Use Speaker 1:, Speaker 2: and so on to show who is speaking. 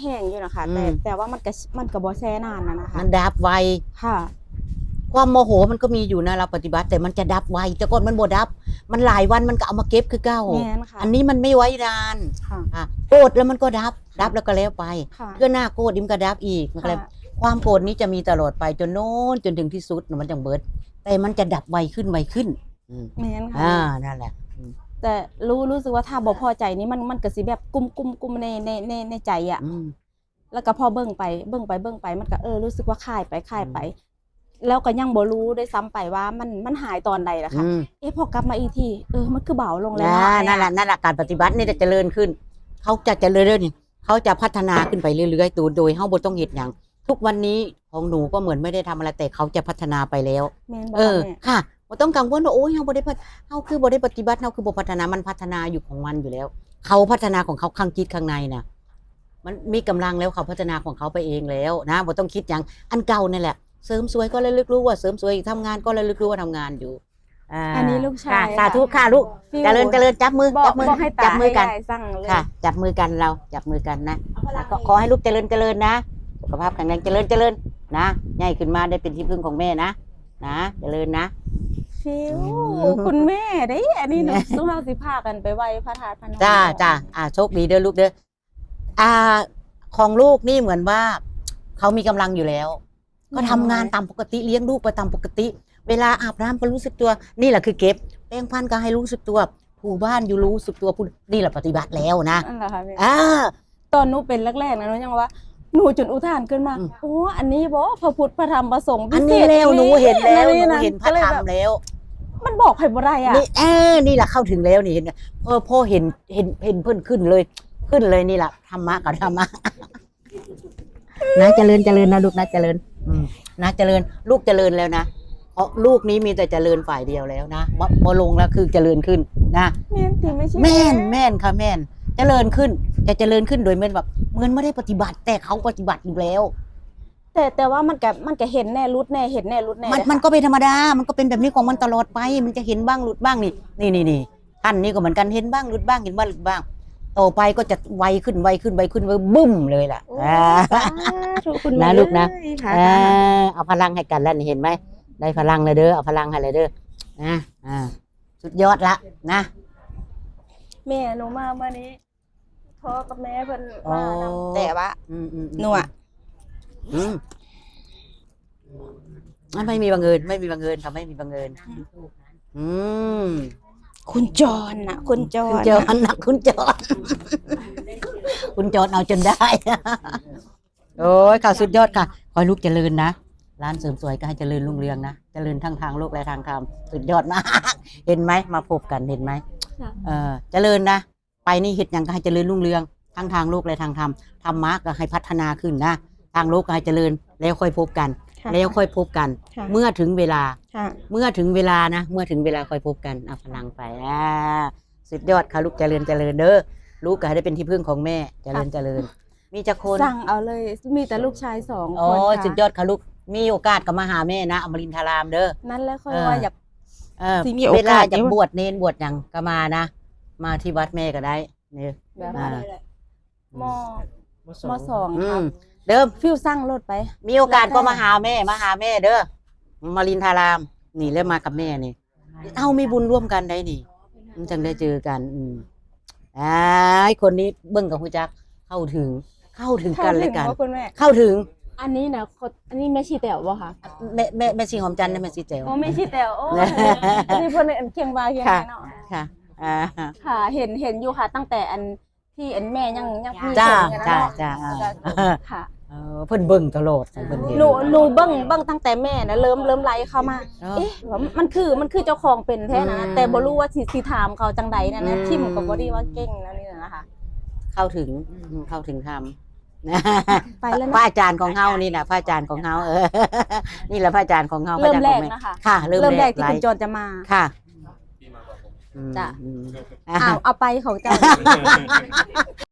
Speaker 1: แห้งอยู่นะคะ
Speaker 2: อืม
Speaker 1: แต่แต่ว่ามันก็มันก็บ่แช่นานนะนะคะ
Speaker 2: มันดับไว
Speaker 1: ค่ะ
Speaker 2: ความโมโหมันก็มีอยู่นะเราปฏิบัติ แต่มันจะดับไวแต่ก่อนมันบ่ดับ มันหลายวันมันก็เอามาเก็บคือเก้า
Speaker 1: แม่นค่ะ
Speaker 2: อันนี้มันไม่ไว้นาน
Speaker 1: ค่ะ
Speaker 2: อะโกรธแล้วมันก็ดับ ดับแล้วก็แล้วไป
Speaker 1: ค่ะ
Speaker 2: เพื่อหน้าโกรธดิมนก็ดับอีกมันก็เลย
Speaker 1: ค่ะ
Speaker 2: ความโกรธนี้จะมีตลอดไปจนโน้นจนถึงที่สุดมันจังเบิด แต่มันจะดับไวขึ้นไวขึ้นอืม
Speaker 1: แม่น
Speaker 2: อ่า
Speaker 1: ค่ะ
Speaker 2: นั่นแหละ
Speaker 1: แต่รู้รู้สึกว่าถ้าบ่พอใจนี่มันมันก็สิแบบกุมกุมกุมในในในในใจอะ
Speaker 2: อืม
Speaker 1: แล้วก็พอเบิ่งไปเบิ่งไปเบิ่งไปมันก็เออรู้สึกว่าคลายไปคลายไป แล้วก็ยังบ่รู้ด้วยซ้ำไปว่ามันมันหายตอนใดล่ะค่ะ
Speaker 2: อืม
Speaker 1: เอ๊ะพอกลับมาอีกทีเออมันคือเบาลงแล้ว
Speaker 2: นะ
Speaker 1: เา
Speaker 2: นั่นแหละนั่นแหละการปฏิบัตินี่จะเจริญขึ้น เขาจะเจริญนี่เขาจะพัฒนาขึ้นไปเรื่อยๆตัวโดยเฮาบ่ต้องเฮ็ดหยังทุกวันนี้ของหนูก็เหมือนไม่ได้ทำอะไรแต่เขาจะพัฒนาไปแล้ว
Speaker 1: แม่นบ่
Speaker 2: เออ
Speaker 1: แม่
Speaker 2: ค่ะ บ่ต้องกังวลว่าโอ้ยเฮาบ่ได้พัฒเฮาคือบ่ได้ปฏิบัติเฮาคือบ่พัฒนามันพัฒนาอยู่ของมันอยู่แล้ว เขาพัฒนาของเขาข้างจิตข้างในน่ะ มันมีกำลังแล้วเขาพัฒนาของเขาไปเองแล้วนะบ่ต้องคิดหยังอันเก่านั่นแหละเสริมสวยก็ระลึกรู้ว่าเสริมสวยทำงานก็ระลึกรู้ว่าทำงานอยู่า
Speaker 1: อันนี้ลูกชาย
Speaker 2: ค่ะสาธุค่ะลูก
Speaker 1: ฟิว
Speaker 2: เจริญเจริญจับมือ
Speaker 1: บอก
Speaker 2: จับมือ
Speaker 1: บอกให้ตา
Speaker 2: จับมือกัน
Speaker 1: ให้ยายสั่งเลย
Speaker 2: ค่ะ จับมือกันเราจับมือกันนะ ก็ขอให้ลูกเจริญเจริญนะ สุขภาพแข็งแรงเจริญเจริญนะใหญ่ขึ้นมาได้เป็นที่พึ่งของแม่นะ นะ เจริญนะ
Speaker 1: ฟิว
Speaker 2: อืม
Speaker 1: คุณแม่เด้อันนี้หนูสู้เฮาสิพากันไปไหว้พระธาตุพนม
Speaker 2: จ้าจ้าอ่าโชคดีเด้อลูกเด้ออ่า ของลูกนี่เหมือนว่าเขามีกำลังอยู่แล้ว ก็ทำงานตามปกติเลี้ยงลูกไปตามปกติ เวลาอาบน้ำก็รู้สึกตัว นี่แหละคือเก็บแปรงฟันก็ให้รู้สึกตัวถูบ้านอยู่รู้สึกตัวพูดนี่แหละปฏิบัติแล้วนะ
Speaker 1: นั่นแหละค่ะแม่
Speaker 2: อ่า
Speaker 1: ตอนหนูเป็นแรกๆนะหนูยังว่าหนูจนอุทานขึ้นมา
Speaker 2: อืม
Speaker 1: โอ้อันนี้บ่พระพุทธพระธรรมพระสงฆ์พิ
Speaker 2: อัน
Speaker 1: เศ
Speaker 2: นี้
Speaker 1: ษ
Speaker 2: แล้วหนูเห็นแล้วห
Speaker 1: อั
Speaker 2: นูเห็นพระ
Speaker 1: ก็ลย
Speaker 2: ธรร
Speaker 1: แบ
Speaker 2: ม
Speaker 1: บ
Speaker 2: แล้ว
Speaker 1: มันบอกให้บ่ได้อะ
Speaker 2: นี่เออนี่แหละเข้าถึงแล้วนี่เห็นไหมพอพ่อเห็นเห็นเห็นเพิ่นขึ้นเลย ขึ้นเลยนี่แหละธรรมะกับธรรมะนะเจริญเจริญนะลูกนะเจริญอืมนะเจริญลูกเจริญแล้วนะเพราะลูกนี้มีแต่เจริญฝ่ายเดียวแล้วนะพอพอลงแล้วคือเจริญขึ้นนะ
Speaker 1: แม่นติไม่ใช่
Speaker 2: แม่นแม่นค่ะแม่น เจริญขึ้นจะเจริญขึ้นโดยเหมือนแบบเหมือนไม่ได้ปฏิบัติแต่เขาปฏิบัติอยู่แล้ว
Speaker 1: แต่แต่ว่ามันก็มันก็เห็นแน่รุดแน่เห็นแน่รุดแน่
Speaker 2: มัน
Speaker 1: เลยค่ะ
Speaker 2: มันก็เป็นธรรมดา มันก็เป็นแบบนี้ของมันตลอดไป มันจะเห็นบ้างหลุดบ้างนี่ นี่นี่นี่ท่านนี่ก็เหมือนกันเห็นบ้างหลุดบ้างเห็นบ้างหลุดบ้างต่อไปก็จะไวขึ้นไวขึ้นไวขึ้นไวบึ้มเลยล่ะ
Speaker 1: โอ้
Speaker 2: อ่า
Speaker 1: สาธุคุณ
Speaker 2: นะ
Speaker 1: แม่
Speaker 2: ลูกนะ
Speaker 1: เอ้ยค่ะ
Speaker 2: อ่าเอาพลังให้กันแล้วนี่เห็นไหมได้พลังเลยเด้อเอาพลังให้เลยเด้อนะอ่าสุดยอดละนะ
Speaker 1: แม่หนูมาเมื่อนี้พ่อกับแม่เพิ่น
Speaker 2: อ๋อ
Speaker 1: มานำแต่ว่า
Speaker 2: อืมอืมอืม
Speaker 1: หนูอะ
Speaker 2: อืม ไม่ไม่มีบังเอิญไม่มีบังเอิญค่ะไม่มีบังเอิญอืม
Speaker 1: คุณจรน่ะคุณจ
Speaker 2: คุณ
Speaker 1: ร
Speaker 2: จอนนะคุณจอนคุณจอนเอาจนได้ โอ้ยค่ะสุดยอดค่ะ ขอให้ลูกเจริญนะ ร้านเสริมสวยก็ให้เจริญรุ่งเรืองนะ เจริญทั้งทางโลกและทางธรรม สุดยอดมาก เห็นไหมมาพบกันเห็นไหม
Speaker 1: ค่ะ
Speaker 2: เออเจริญนะ ไปนี่เห็ดหยังก็ให้เจริญรุ่งเรือง ทั้งทางโลกและทางธรรม ธรรมะก็ให้พัฒนาขึ้นนะ ทางโลกก็ให้เจริญ แล้วค่อยพบกัน
Speaker 1: ค่ะ
Speaker 2: แล้วค่อยพบกัน
Speaker 1: ค่ะ
Speaker 2: เมื่อถึงเวลา
Speaker 1: ค่ะ
Speaker 2: เมื่อถึงเวลานะ เมื่อถึงเวลาค่อยพบกันเอาพลังไปอ่าสุดยอดค่ะลูกเจริญเจริญเด้อลูกก็ให้ได้เป็นที่พึ่งของแม่เจริญเจริญ มีจักคน
Speaker 1: สั่งเอาเลย มีแต่ลูกชายสอง
Speaker 2: โอ้
Speaker 1: คน
Speaker 2: ยสุดย
Speaker 1: ค่ะ
Speaker 2: อดค่ะลูกมีโอกาสก็มาหาแม่นะอมรินทรารามเด้อ
Speaker 1: นั่นแหล้วค่อย
Speaker 2: เออ
Speaker 1: ว่าอยาก
Speaker 2: เออ
Speaker 1: สิมีโอกาส
Speaker 2: เวลาจะ
Speaker 1: นี่
Speaker 2: บวชเนนบวชหยังก็มานะ มาที่วัดแม่ก็ได้เนี่ย
Speaker 1: แบบ
Speaker 2: อ่า
Speaker 1: มมสอง
Speaker 2: อื
Speaker 1: ครั
Speaker 2: ม
Speaker 1: บ
Speaker 2: เดิม
Speaker 1: ฟิวสั่งรถไป
Speaker 2: มีโอกาส
Speaker 1: แล้วก็
Speaker 2: ก็มาหาแม่มาหาแม่เด้อมารินทาราม นี่แล้วมากับแม่นี่เอามีบุญร่วมกันได้นี่มันจังได้เจอกัน อืมอ้ายคนนี้เบิ่งกับหูจัก เข้าถึง เข้าถึงกันและกัน
Speaker 1: เข้าถึงว่าคุณแม่
Speaker 2: เข้าถึง
Speaker 1: อันนี้นะคนอันนี้แม่ชีแต๋วบ่คะ
Speaker 2: แม่แม่แม่ชีหอมจันทร์นะแม่ชีแจ๋ว
Speaker 1: โอ้แม่ชีแต๋วโอ้อันนี้เพิ่นอันเคียงบาเคียง
Speaker 2: ค่ะ
Speaker 1: ไงเนาะ
Speaker 2: ค่ะ อ่า
Speaker 1: ค่ะ เห็นเห็นอยู่ค่ะ ตั้งแต่อัน ที่อันแม่ยังยังมี
Speaker 2: จ้า
Speaker 1: เสียง
Speaker 2: จ้า
Speaker 1: เนาะ
Speaker 2: จ้า
Speaker 1: ค่ะ
Speaker 2: เออเพิ่นเบิ่งตลอดเพิ่นเห็น
Speaker 1: หนูหนูเบิ่งเบิ่งตั้งแต่แม่นะเริ่มเริ่มไล่เข้ามา
Speaker 2: เออ
Speaker 1: เอ๊ะว่ามันคือมันคือเจ้าของเป็นแท้นะ
Speaker 2: อืม
Speaker 1: แต่บ่รู้ว่าสิสิถามเขาจังใดนะนะ
Speaker 2: อืม
Speaker 1: ทิมก็บ่ได้ว่าเก่งนะนี่นะคะ
Speaker 2: เข้าถึงอืมเข้าถึงธรรมนะ
Speaker 1: ไปแล้ว
Speaker 2: พระ
Speaker 1: นะ
Speaker 2: อาจารย์ของเฮานี่นะพระอาจารย์ของเฮาเออนี่แหละพระอาจารย์ของเฮาพระ
Speaker 1: เริ่
Speaker 2: อามจารย์
Speaker 1: แร
Speaker 2: ขอกงแม่
Speaker 1: นะคะ
Speaker 2: ค่ะ เริ่
Speaker 1: เริ่ม
Speaker 2: ม
Speaker 1: แร
Speaker 2: แร
Speaker 1: ก
Speaker 2: ก
Speaker 1: ที่
Speaker 2: ไล
Speaker 1: คุณ
Speaker 2: ฟ์
Speaker 1: โจรจะมา
Speaker 2: ค่ะอืม
Speaker 1: จ้ะ
Speaker 2: อืมอะ
Speaker 1: อ้าวเอาไปของเจ้า